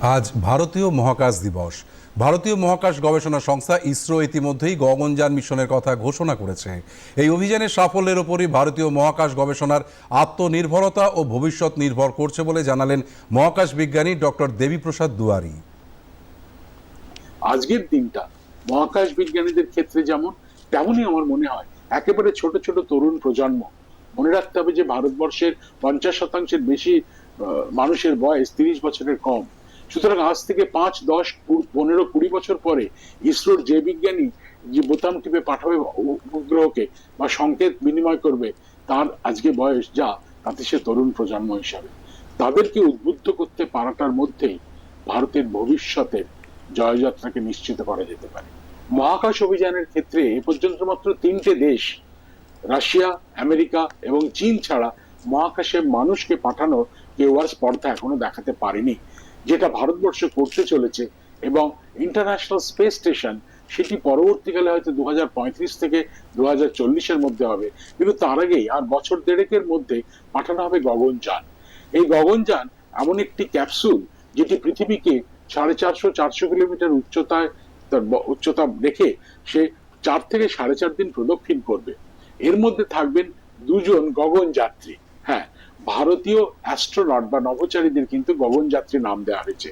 আজ ভারতীয় মহাকাশ দিবস। ভারতীয় মহাকাশ গবেষণা সংস্থা ইসরো ইতিমধ্যেই গগনযান মিশনের কথা ঘোষণা করেছে। এই অভিযানের সাফল্যের ওপরই ভারতীয় মহাকাশ গবেষণার আত্মনির্ভরতা ও ভবিষ্যৎ নির্ভর করছে বলে জানালেন মহাকাশ বিজ্ঞানী ডক্টর দেবীপ্রসাদ দুয়ারি। আজকের দিনটা মহাকাশ বিজ্ঞানীদের ক্ষেত্রে যেমন, তেমনই আমার মনে হয় একেবারে ছোট ছোট তরুণ প্রজন্ম। মনে রাখতে হবে যে ভারতবর্ষের পঞ্চাশ শতাংশের বেশি মানুষের বয়স তিরিশ বছরের কম। সুতরাং আজ থেকে পাঁচ, দশ পনেরো, কুড়ি বছর পরে ইসরোর যে বিজ্ঞানী যে বোতাম টিপে পাঠাবে উপগ্রহকে বা সংকেত বিনিময় করবে, তার আজকে বয়স যা, তাতে সে তরুণ প্রজন্ম হিসাবে। তাদেরকে উদ্বুদ্ধ করতে পারাটার মধ্যেই ভারতের ভবিষ্যতের জয়যাত্রাকে নিশ্চিত করা যেতে পারে। মহাকাশ অভিযানের ক্ষেত্রে এ পর্যন্ত মাত্র তিনটে দেশ, রাশিয়া, আমেরিকা এবং চীন ছাড়া মহাকাশে মানুষকে পাঠানোর কেউ আর স্পর্ধা এখনও দেখাতে পারেনি। যেটা ভারতবর্ষ করতে চলেছে এবং ইন্টারন্যাশনাল স্পেস স্টেশন সেটি পরবর্তীকালে হয়তো দু থেকে দু এর মধ্যে হবে। কিন্তু তার আগেই আর বছর দেড়েকের মধ্যে পাঠানো হবে গগনযান এই গগনযান এমন একটি ক্যাপসুল যেটি পৃথিবীকে সাড়ে চারশো চারশো কিলোমিটার উচ্চতায়, তার উচ্চতা রেখে সে চার থেকে সাড়ে চার দিন প্রদক্ষিণ করবে। এর মধ্যে থাকবেন দুজন গগন যাত্রী। ভারতীয় অ্যাস্ট্রোনট বা নভোচারীদের কিন্তু গগনযাত্রী নাম দেওয়া হয়েছে।